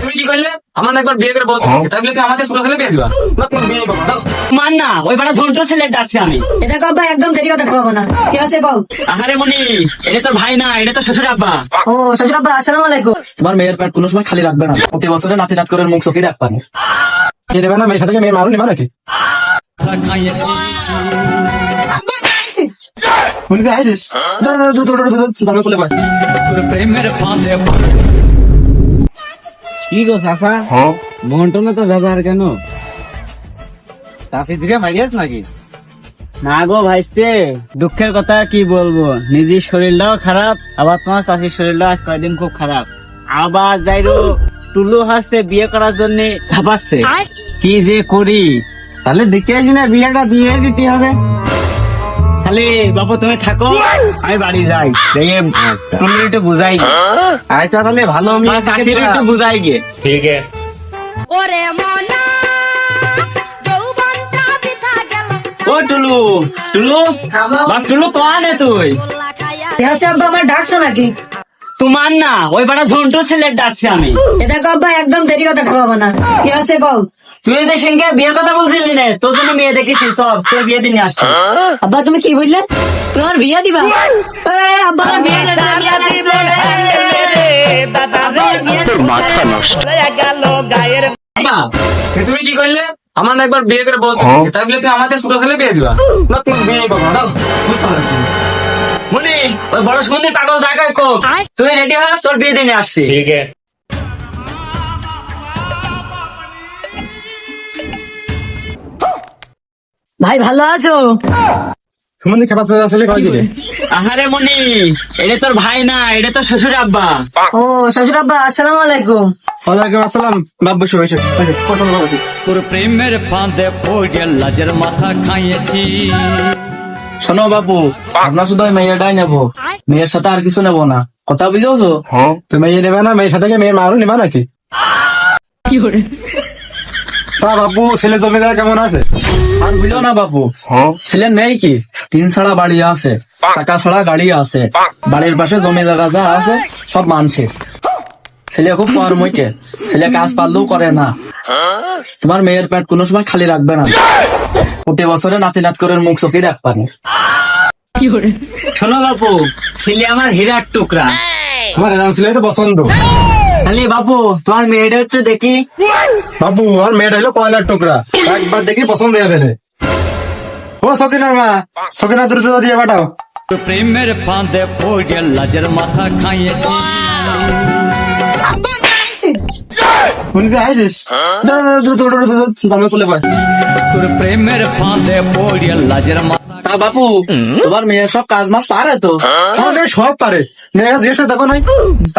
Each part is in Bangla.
তুমি কি করলে আমার একবার বিয়ে করে তাই বলে তুমি আমাকে শুরু হলে বিয়ে দিবা না তুমি বিয়ে মান না ওই বাড়া ঝন্টু ছেলে ডাকছে আমি এটা কব ভাই একদম দেরি কথা ঠকাবো না কি আছে কও আহারে মনি এটা তোর ভাই না এটা তো শ্বশুর আব্বা ও শ্বশুর আব্বা আসসালামু আলাইকুম তোমার মেয়ের পেট কোনো সময় খালি রাখবে না প্রতি বছরে নাতি নাত করে মুখ চোখে রাখবা না কে দেবে না মেয়ে সাথে মেয়ে মারো নিবা নাকি শুনি যে আইছিস যা, যা, যা, কি গো চাচা? মন্টনে তো বেজার কেন? চাষি দিকে মারিয়াস নাকি? না গো ভাইস্তে দুঃখের কথা কি বলব? নিজের শরীরটাও খারাপ আবার তোমার চাষির শরীরটাও আজ কয়েকদিন খুব খারাপ। আবার যাইরো টুলু হাসছে বিয়ে করার জন্য ঝাপাচ্ছে কি যে করি? তাহলে দেখে আসি না বিয়েটা দিয়ে দিতে হবে। খালি বাবু তুমি থাকো। আমি বাড়ি যাই। তুমি টুলু একটু বুঝাই গে। আচ্ছা তাহলে ভালো আমি কাশির একটু বুঝাই গে ওরে মনা যৌবনটা বৃথা গেল। ও টুলু টুলু বা টুলু কানে তুই? গোল্লা খাইয়া কি আছে আব্বা আমার ডাকছো নাকি? তোমার না ওই বাড়া ঝন্টু ছেলে ডাকছে আমি। এটা কব ভাই একদম দেরি কথা ঠকাবো না। কি আছে কও? তুই এদের সঙ্গে বিয়ের কথা বলছিলি না তোর জন্য মেয়ে দেখেছি সব তোর বিয়ে দিনে আসছে। আব্বা তুমি কি বললে? তোমার বিয়ে দিবা? আব্বা তুমি কি করলে? আমার একবার বিয়ে করে বলছো। তাই বলে তুমি আমাকে শুরু হলে বিয়ে দিবা। না তুমি বিয়ে করো দাও বুঝতে পারছি। মনি ওই বড় সুন্দর পাগল জায়গায় কো তুই রেডি হ? তোর বিয়ে দিনে আসছি। ঠিক আছে। ভাই ভালো আছো? সুমন খেপা আসলে কয় দিলে? আহারে মনি এটা তোর ভাই না এটা তোর শ্বশুর আব্বা। ও শ্বশুর আব্বা আসসালামু আলাইকুম। ওয়ালাইকুম আসসালাম। করো তুই। তোর প্রেমের ফাঁদে পড়ে লাজের মাথা খাইয়েছি। শোনো বাপু আপনার শুধু ওই মেয়েটাই নেব। মেয়ের সাথে আর কিছু নেব না। কথা বুঝেছ? তো মেয়ে নেবে না? মেয়ে সাথে মেয়ে মারো নিবা নাকি? তা বাপু ছেলে জমিদার কেমন আছে? আর বুঝো না বাপু ছেলে নেই কি? তিন ছাড়া বাড়ি আছে চাকা ছাড়া গাড়ি আছে বাড়ির পাশে জমি জায়গা যা আছে সব মানছে। ছেলে খুব কর্মইছে ছেলে কাজ পারলেও করে না। তোমার মেয়ের পেট কোনো সময় খালি রাখবে না। প্রতি বছরে নাতি নাত করে মুখ চোখে রাখবা না শোনো বাপু ছেলে আমার হীরার টুকরা। তোমার এরাম ছেলে তো পছন্দ খালি বাপু তোমার মেয়েটা একটু দেখি। বাবু আর মেয়েটা হলো কয়লার টুকরা। একবার দেখি পছন্দ হয়ে গেলে। ও সকিনার মা সকিনা দ্রুত দিয়ে পাঠাও। প্রেমের ফাঁদে পড়ে লাজের মাথা খাইয়েছি আইছিস জামা খুলে পায় তোর প্রেমের ফাঁদে লাজের তা বাপু তোমার মেয়ের সব কাজ মাস পারে তো? মেয়ে সব পারে। মেয়েরা জিজ্ঞেস দেখো নাই?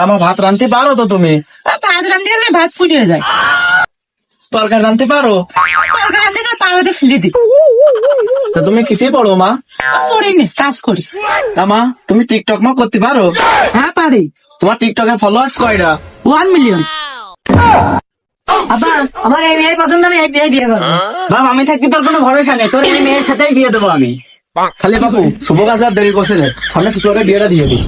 আমার ভাত রাঁধতে পারো তো তুমি? ভাত রান্ধি হলে ভাত পুড়িয়ে যায়। তরকারি রাঁধতে পারো? তরকারি রান্ধি তো পারবে ফেলে দিই। তা তুমি কিসে পড়ো মা? পড়ি নে কাজ করি। তা মা তুমি টিকটক মা করতে পারো? হ্যাঁ পারি। তোমার টিকটকে ফলোয়ার্স কয়টা? ওয়ান মিলিয়ন আব্বা আমার এই মেয়ের পছন্দ আমি এই বিয়ে বিয়ে করব। বাবা আমি থাকি তোর কোনো ভরসা নেই। তোর এই মেয়ের সাথেই বিয়ে দেবো আমি। খালি বাবু শুভ কাজ আর দেরি করছে সামনে শুক্রবারে বিয়েটা দিয়ে দিই।